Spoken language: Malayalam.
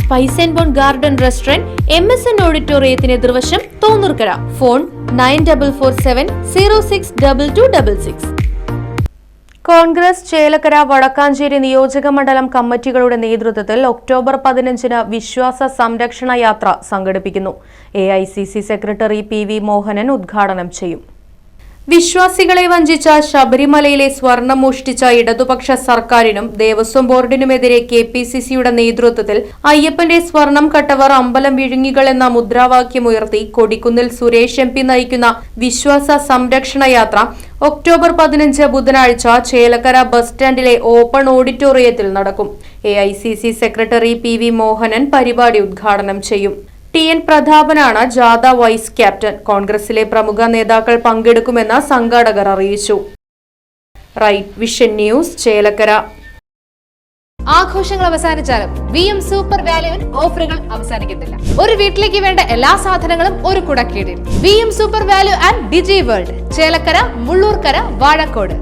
Spice and bone garden restaurant M S N ഓഡിറ്റോറിയത്തിന് എതിർവശം Thonnurkkara. Phone nine double four seven zero six double two double six. Congress Chelakkara Vadakkanchery നിയോജക മണ്ഡലം കമ്മിറ്റികളുടെ നേതൃത്വത്തിൽ ഒക്ടോബർ പതിനഞ്ചിന് വിശ്വാസ സംരക്ഷണ യാത്ര സംഘടിപ്പിക്കുന്നു. എ സെക്രട്ടറി പി മോഹനൻ ഉദ്ഘാടനം ചെയ്യും. വിശ്വാസികളെ വഞ്ചിച്ച ശബരിമലയിലെ സ്വർണം മോഷ്ടിച്ച ഇടതുപക്ഷ സർക്കാരിനും ദേവസ്വം ബോർഡിനുമെതിരെ കെ പി സി സിയുടെ നേതൃത്വത്തിൽ അയ്യപ്പന്റെ സ്വർണം കട്ടവർ അമ്പലം വിഴുങ്ങികൾ എന്ന മുദ്രാവാക്യം ഉയർത്തി കൊടിക്കുന്നിൽ സുരേഷ് എം പി നയിക്കുന്ന വിശ്വാസ സംരക്ഷണ യാത്ര ഒക്ടോബർ പതിനഞ്ച് ബുധനാഴ്ച ചേലക്കര ബസ് സ്റ്റാൻഡിലെ ഓപ്പൺ ഓഡിറ്റോറിയത്തിൽ നടക്കും. എ സെക്രട്ടറി പി മോഹനൻ പരിപാടി ഉദ്ഘാടനം ചെയ്യും. ടി എൻ പ്രതാപനാണ് ജാഥ വൈസ് ക്യാപ്റ്റൻ. കോൺഗ്രസിലെ പ്രമുഖ നേതാക്കൾ പങ്കെടുക്കുമെന്ന് സംഘാടകർ അറിയിച്ചു. Right vision news Chelakkara. ആഘോഷങ്ങൾ അവസാനിച്ചാലും വി എം സൂപ്പർ വാല്യുവിൽ ഓഫറുകൾ അവസാനിക്കുന്നില്ല ഒരു വീട്ടിലേക്ക് വേണ്ട എല്ലാ സാധനങ്ങളും ഒരു കുടക്കീടിൽ. V M super value and digi world Chelakkara Mullurkara Vazhakode.